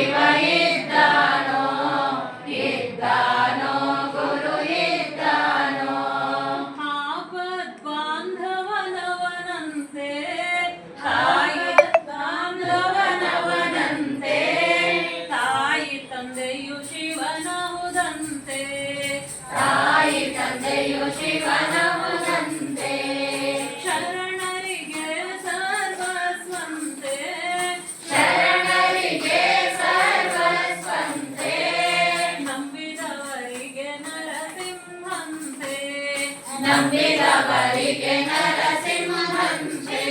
ಶಿವ ಇದ್ದಾನೋ ಇದ್ದಾನೋ ಗುರು ಇದ್ದಾನೋ ಆಪದ್ಬಾಂಧವನವನಂತೆ ತಾಯಿ ಬಾಂಧವನವನಂತೆ ತಾಯಿ ತಂದೆಯು ಶಿವನಹುದಂತೆ ನಂಬಿದವರಿಗೆ ನರಸಿಂಹಂತೆ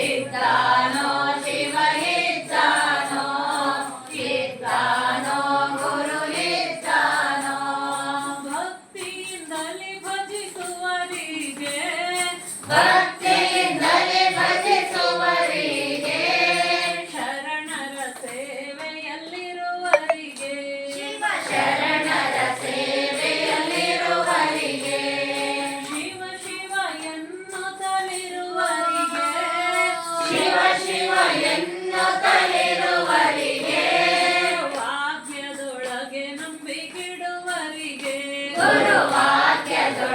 ಇದ್ದಾನೋ ಶಿವ ಇದ್ದಾನೋ ಇದ್ದಾನೋ ಗುರು ಇದ್ದಾನೋ ಭಕ್ತಿಯಿಂದಲೇ ಭಜಿಸುವರಿಗೆ ಶಿವನೆನ್ನು ತಳಿರುವರಿಗೆ ವಾಕ್ಯದೊಳಗೆ ನಂಬಿಕಿಡುವರಿಗೆ ಗುರುವಾಕ್ಯದೊಳಗೆ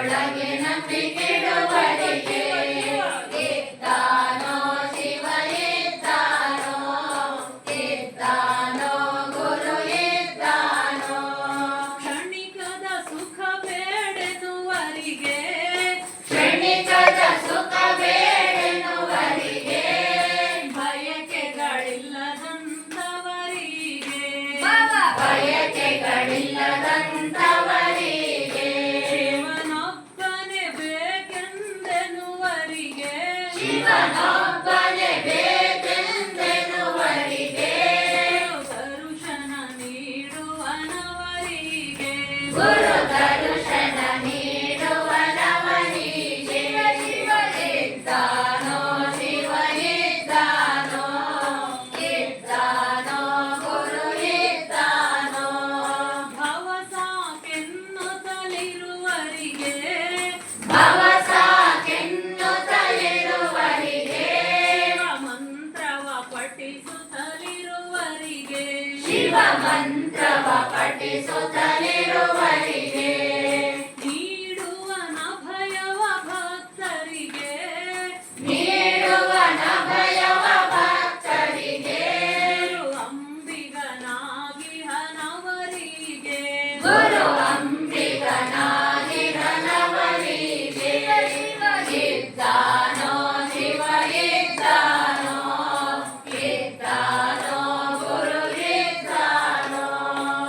ನಂಬಿಕಿಡುವ ಶಿವನೊಕ್ಕನೆ ಬೇಕೆಂದೆನುವರಿಗೆ ಶಿವನೋ ಪಠಿಸುತ್ತಲಿರುವರಿಗೆ ಶಿವ ಮಂತ್ರವ ಪಠಿಸುತ್ತ